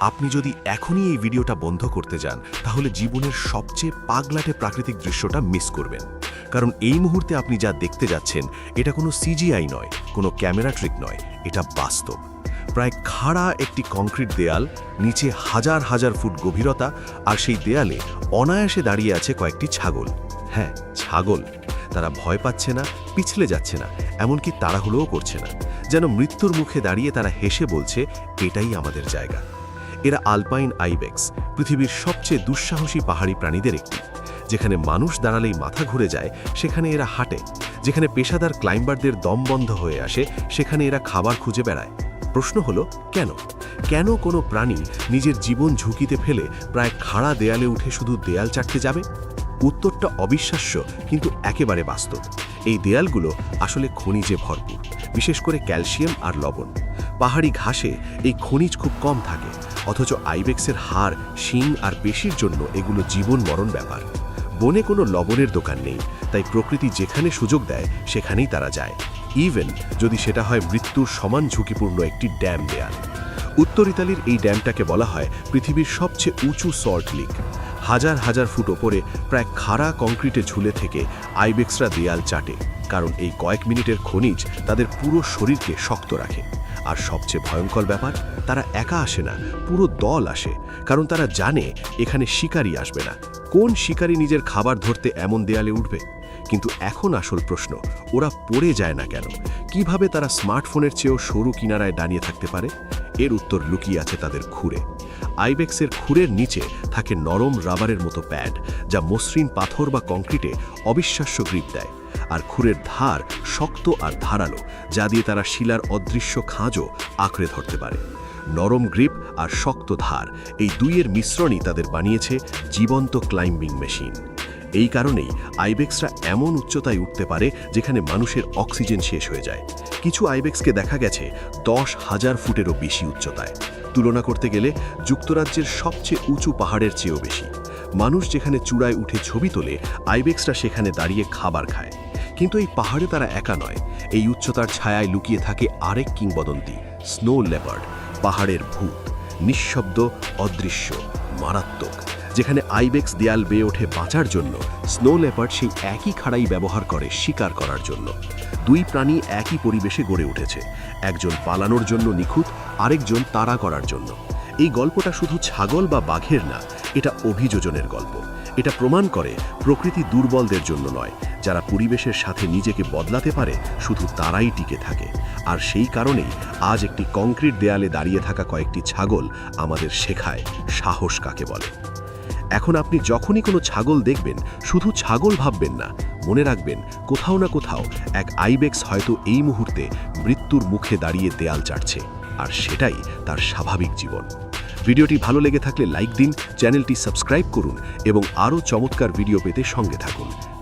আপনি যদি এখনই এই ভিডিওটা বন্ধ করতে যান, তাহলে জীবনের সবচেয়ে পাগলাটে প্রাকৃতিক দৃশ্যটা মিস করবেন। কারণ এই মুহূর্তে আপনি যা দেখতে যাচ্ছেন, এটা কোনো সিজিআই নয়, কোনো ক্যামেরা ট্রিক নয়, এটা বাস্তব। প্রায় খাড়া একটি কংক্রিট দেয়াল, নিচে হাজার হাজার ফুট গভীরতা, আর সেই দেয়ালে অনায়াসে দাঁড়িয়ে আছে কয়েকটি ছাগল। হ্যাঁ ছাগল। তারা ভয় পাচ্ছে না, পিছলে যাচ্ছে না, এমনকি তাড়াহুড়োও করছে না। যেন মৃত্যুর মুখে দাঁড়িয়ে তারা হেসে বলছে, এটাই আমাদের জায়গা। এরা আলপাইন আইবেক্স পৃথিবীর সবচেয়ে দুঃসাহসী পাহাড়ি প্রাণীদের একটি। যেখানে মানুষ দাঁড়ালেই মাথা ঘুরে যায়, সেখানে এরা হাঁটে। যেখানে পেশাদার ক্লাইম্বারদের দম বন্ধ হয়ে আসে, সেখানে এরা খাবার খুঁজে বেড়ায়। প্রশ্ন হলো, কেন? কেন কোনো প্রাণী নিজের জীবন ঝুঁকিতে ফেলে প্রায় খাড়া দেয়ালে উঠে শুধু দেয়াল চাটতে যাবে? উত্তরটা অবিশ্বাস্য, কিন্তু একেবারে বাস্তব। এই দেয়ালগুলো আসলে খনিজে ভরপুর, বিশেষ করে ক্যালসিয়াম আর লবণ। পাহাড়ি ঘাসে এই খনিজ খুব কম থাকে, অথচ আইবেক্সের হাড়, শিং আর পেশির জন্য এগুলো জীবন মরণ ব্যাপার। বনে কোনো লবণের দোকান নেই, তাই প্রকৃতি যেখানে সুযোগ দেয়, সেখানেই তারা যায়। ইভেন যদি সেটা হয় মৃত্যুর সমান ঝুঁকিপূর্ণ একটি ড্যাম দেয়াল। উত্তর ইতালির এই ড্যামটাকে বলা হয় পৃথিবীর সবচেয়ে উঁচু সল্ট লিক। হাজার হাজার ফুট ওপরে প্রায় খাড়া কংক্রিটে ঝুলে থেকে আইবেক্সরা দেয়াল চাটে, কারণ এই কয়েক মিনিটের খনিজ তাদের পুরো শরীরকে শক্ত রাখে। আর সবচেয়ে ভয়ঙ্কর ব্যাপার, তারা একা আসে না, পুরো দল আসে, কারণ তারা জানে এখানে শিকারী আসবে না। কোন শিকারী নিজের খাবার ধরতে এমন দেয়ালে উঠবে? কিন্তু এখন আসল প্রশ্ন, ওরা পড়ে যায় না কেন? কীভাবে তারা স্মার্টফোনের চেয়েও সরু কিনারায় দাঁড়িয়ে থাকতে পারে? এর উত্তর লুকিয়ে আছে তাদের খুঁড়ে। আইবেক্সের খুঁড়ের নিচে থাকে নরম রাবারের মতো প্যাড, যা মসৃণ পাথর বা কংক্রিটে অবিশ্বাস্য গ্রিপ দেয়। আর খুরের ধার শক্ত আর ধারালো, যা দিয়ে তারা শিলার অদৃশ্য খাঁজও আঁকড়ে ধরতে পারে। নরম গ্রিপ আর শক্ত ধার, এই দুইয়ের মিশ্রণই তাদের বানিয়েছে জীবন্ত ক্লাইম্বিং মেশিন। এই কারণেই আইবেক্সরা এমন উচ্চতায় উঠতে পারে যেখানে মানুষের অক্সিজেন শেষ হয়ে যায়। কিছু আইবেক্সকে দেখা গেছে দশ হাজার ফুটেরও বেশি উচ্চতায়। তুলনা করতে গেলে যুক্তরাজ্যের সবচেয়ে উঁচু পাহাড়ের চেয়েও বেশি। মানুষ যেখানে চূড়ায় উঠে ছবি তোলে আইবেক্সরা সেখানে দাঁড়িয়ে খাবার খায়। কিন্তু এই পাহাড়ে তারা একা নয়। এই উচ্চতার ছায়ায় লুকিয়ে থাকে আরেক কিংবদন্তি স্নো লেপার্ড পাহাড়ের ভূত, নিঃশব্দ, অদৃশ্য, মারাত্মক, যেখানে আইবেক্স দেয়াল বেয়ে ওঠে বাঁচার জন্য। স্নো লেপার্ড সেই একই খাড়াই ব্যবহার করে শিকার করার জন্য। দুই প্রাণী একই পরিবেশে গড়ে উঠেছে। একজন পালানোর জন্য নিখুঁত, আরেকজন তাড়া করার জন্য। এই গল্পটা শুধু ছাগল বা বাঘের না, এটা অভিযোজনের গল্প। এটা প্রমাণ করে প্রকৃতি দুর্বলদের জন্য নয় যারা পরিবেশের সাথে নিজেকে বদলাতে পারে, শুধু তারাই টিকে থাকে। আর সেই কারণেই আজ একটি কংক্রিট দেয়ালে দাঁড়িয়ে থাকা কয়েকটি ছাগল আমাদের শেখায় সাহস কাকে বলে। এখন আপনি যখনই কোনো ছাগল দেখবেন, শুধু ছাগল ভাববেন না, মনে রাখবেন কোথাও না কোথাও এক আইবেক্স হয়তো এই মুহূর্তে মৃত্যুর মুখে দাঁড়িয়ে দেয়াল চাটছে, আর সেটাই তার স্বাভাবিক জীবন। ভিডিওটি ভালো লেগে থাকলে লাইক দিন, চ্যানেলটি সাবস্ক্রাইব করুন এবং আরও চমৎকার ভিডিও পেতে সঙ্গে থাকুন।